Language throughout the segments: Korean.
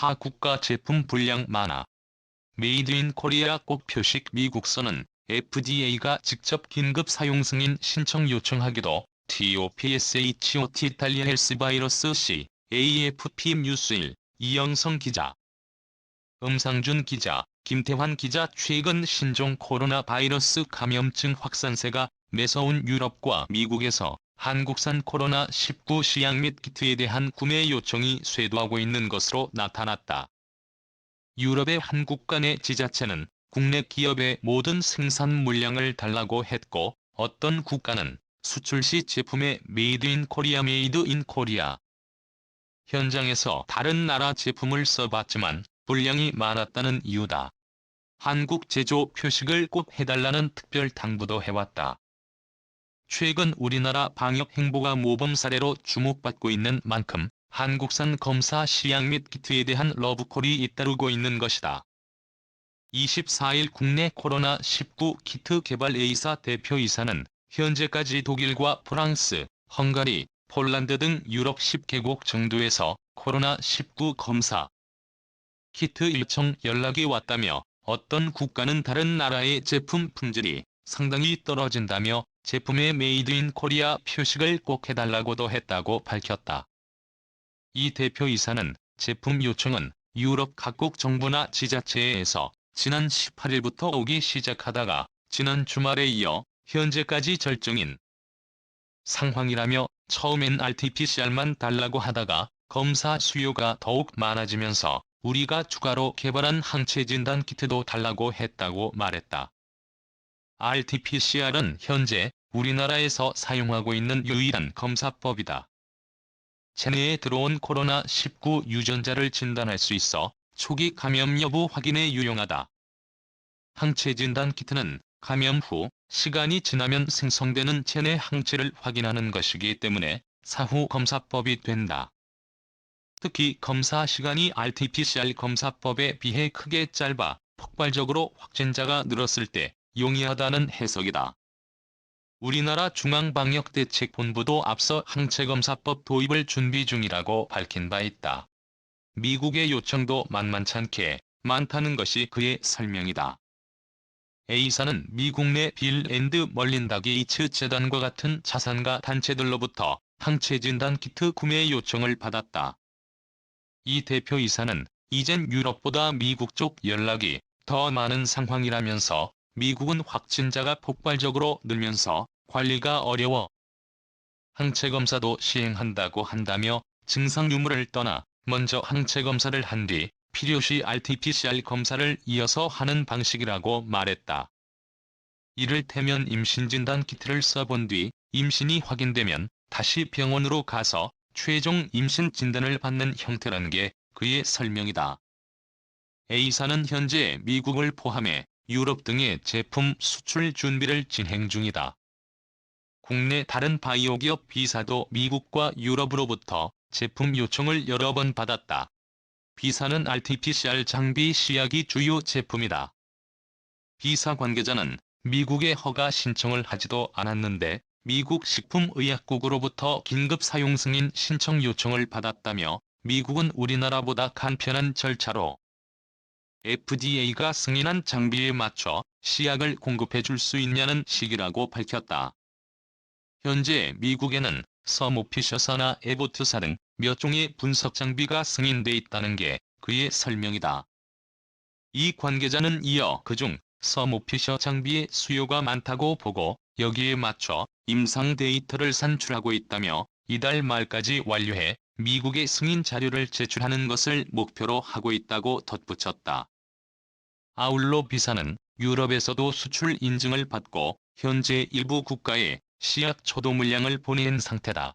하 국가 제품 불량 많아. 메이드 인 코리아 꼭 표식 미국서는 FDA가 직접 긴급 사용 승인 신청 요청하기도 TOPSHOT 이탈리아 헬스 바이러스 C AFP 뉴스 1 이영성 기자 음상준 기자 김태환 기자 최근 신종 코로나 바이러스 감염증 확산세가 매서운 유럽과 미국에서 한국산 코로나19 시약 및 키트에 대한 구매 요청이 쇄도하고 있는 것으로 나타났다. 유럽의 한 국가 내 지자체는 국내 기업의 모든 생산 물량을 달라고 했고 어떤 국가는 수출 시 제품에 메이드 인 코리아 메이드 인 코리아 현장에서 다른 나라 제품을 써봤지만 불량이 많았다는 이유다. 한국 제조 표식을 꼭 해달라는 특별 당부도 해왔다. 최근 우리나라 방역 행보가 모범 사례로 주목받고 있는 만큼 한국산 검사 시약 및 키트에 대한 러브콜이 잇따르고 있는 것이다. 24일 국내 코로나19 키트 개발 A사 대표이사는 현재까지 독일과 프랑스, 헝가리, 폴란드 등 유럽 10개국 정도에서 코로나19 검사 키트 일청 연락이 왔다며 어떤 국가는 다른 나라의 제품 품질이 상당히 떨어진다며 제품의 메이드 인 코리아 표식을 꼭 해달라고도 했다고 밝혔다. 이 대표이사는 제품 요청은 유럽 각국 정부나 지자체에서 지난 18일부터 오기 시작하다가 지난 주말에 이어 현재까지 절정인 상황이라며 처음엔 RT-PCR만 달라고 하다가 검사 수요가 더욱 많아지면서 우리가 추가로 개발한 항체 진단 키트도 달라고 했다고 말했다. RT-PCR은 현재 우리나라에서 사용하고 있는 유일한 검사법이다. 체내에 들어온 코로나19 유전자를 진단할 수 있어 초기 감염 여부 확인에 유용하다. 항체 진단 키트는 감염 후 시간이 지나면 생성되는 체내 항체를 확인하는 것이기 때문에 사후 검사법이 된다. 특히 검사 시간이 RT-PCR 검사법에 비해 크게 짧아 폭발적으로 확진자가 늘었을 때 용이하다는 해석이다. 우리나라 중앙방역대책본부도 앞서 항체검사법 도입을 준비 중이라고 밝힌 바 있다. 미국의 요청도 만만찮게 많다는 것이 그의 설명이다. A사는 미국 내 빌 앤드 멀린다 게이츠 재단과 같은 자산가 단체들로부터 항체 진단 키트 구매 요청을 받았다. 이 대표이사는 이젠 유럽보다 미국 쪽 연락이 더 많은 상황이라면서 미국은 확진자가 폭발적으로 늘면서 관리가 어려워 항체 검사도 시행한다고 한다며 증상 유무를 떠나 먼저 항체 검사를 한 뒤 필요시 RT-PCR 검사를 이어서 하는 방식이라고 말했다. 이를테면 임신진단 키트를 써본 뒤 임신이 확인되면 다시 병원으로 가서 최종 임신 진단을 받는 형태란 게 그의 설명이다. A사는 현재 미국을 포함해 유럽 등의 제품 수출 준비를 진행 중이다. 국내 다른 바이오 기업 B사도 미국과 유럽으로부터 제품 요청을 여러 번 받았다. B사는 RT-PCR 장비 시약이 주요 제품이다. B사 관계자는 미국에 허가 신청을 하지도 않았는데 미국 식품의약국으로부터 긴급 사용 승인 신청 요청을 받았다며 미국은 우리나라보다 간편한 절차로 FDA가 승인한 장비에 맞춰 시약을 공급해 줄 수 있냐는 식이라고 밝혔다. 현재 미국에는 서모피셔서나 에보트사 등 몇 종의 분석 장비가 승인돼 있다는 게 그의 설명이다. 이 관계자는 이어 그중 서모피셔 장비의 수요가 많다고 보고 여기에 맞춰 임상 데이터를 산출하고 있다며 이달 말까지 완료해 미국의 승인 자료를 제출하는 것을 목표로 하고 있다고 덧붙였다. 아울러 비사는 유럽에서도 수출 인증을 받고 현재 일부 국가에 시약 초도 물량을 보낸 상태다.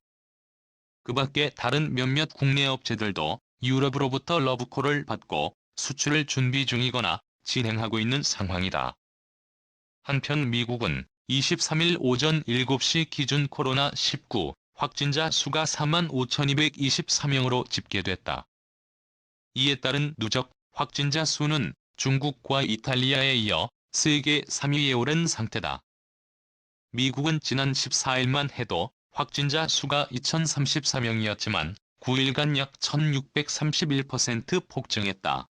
그 밖에 다른 몇몇 국내 업체들도 유럽으로부터 러브콜을 받고 수출을 준비 중이거나 진행하고 있는 상황이다. 한편 미국은 23일 오전 7시 기준 코로나19 확진자 수가 45,223명으로 집계됐다. 이에 따른 누적 확진자 수는 중국과 이탈리아에 이어 세계 3위에 오른 상태다. 미국은 지난 14일만 해도 확진자 수가 2,034명이었지만 9일간 약 1631% 폭증했다.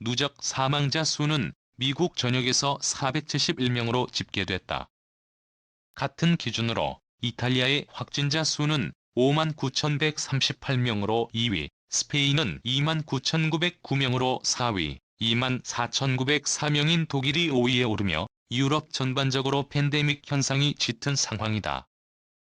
누적 사망자 수는 미국 전역에서 471명으로 집계됐다. 같은 기준으로 이탈리아의 확진자 수는 59,138명으로 2위, 스페인은 29,909명으로 4위, 24,904명인 독일이 5위에 오르며 유럽 전반적으로 팬데믹 현상이 짙은 상황이다.